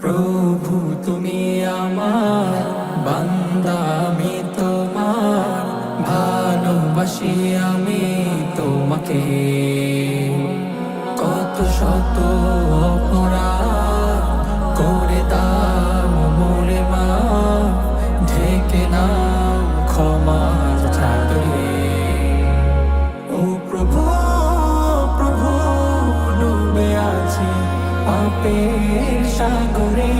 প্রভু, তুমি আমার বান্দা, আমি তোমার ভালোবাসি, আমি তোমাকে। কত শত অপরাধ করে দাও মোরে মা, ঢেকে নাও ক্ষমার চাদরে। পাপের সাগরে।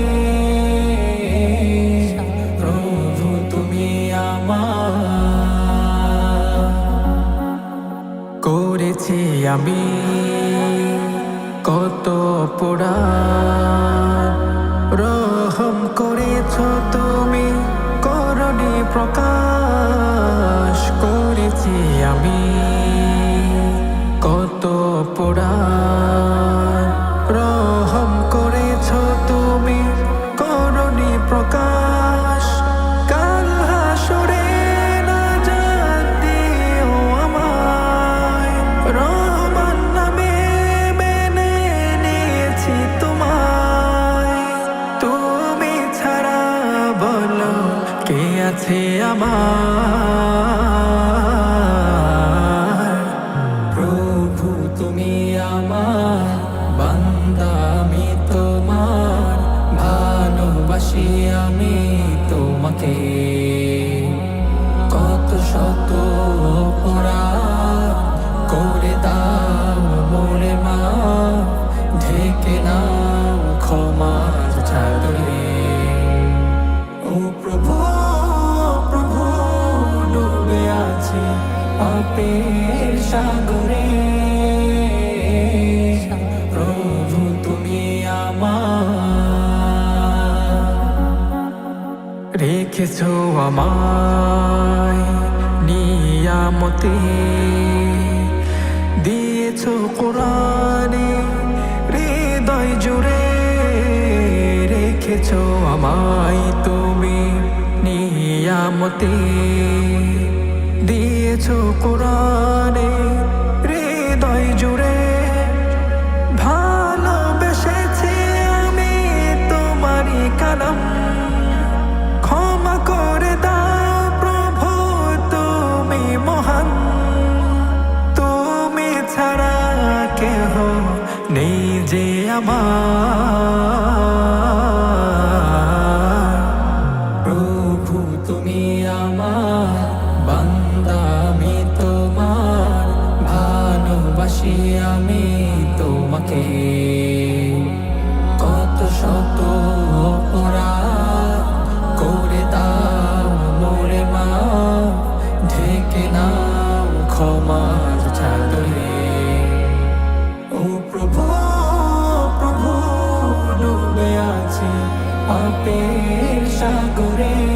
প্রভু, তুমি আমার করেছি আমি কত পোড়া রহম করেছ তুমি করণি প্রকাশ করেছি আমি বলো কে আছে আমার প্রভু তুমি আমার বান্দা আমি তোমার ভালোবাসি আমি তোমাকে কত শত করে দাও মোরে মা ঢেকে নাও ক্ষমার চাদরে সাগরে। প্রভু, তুমি আমার রেখেছ আমায় নিয়ামতে। দিয়েছ কোরআনে হৃদয় জুড়ে। রেখেছ আমায় তুমি নিয়ামতে। দিয়েছ কোরআনে হৃদয় জুড়ে। ভালোবেসেছি আমি তোমারই কালাম। ক্ষমা করে দাও প্রভু, তুমি মহান। তুমি ছাড়া কেহ নেই যে আমার। প্রভু, তুমি আমার আমি তোমাকে। কত শত অপরাধ করে দাও মোরে মা ঢেকে নাও ক্ষমার চাদরে। ও প্রভু প্রভু, ডুবে আছে পাপের সাগরে।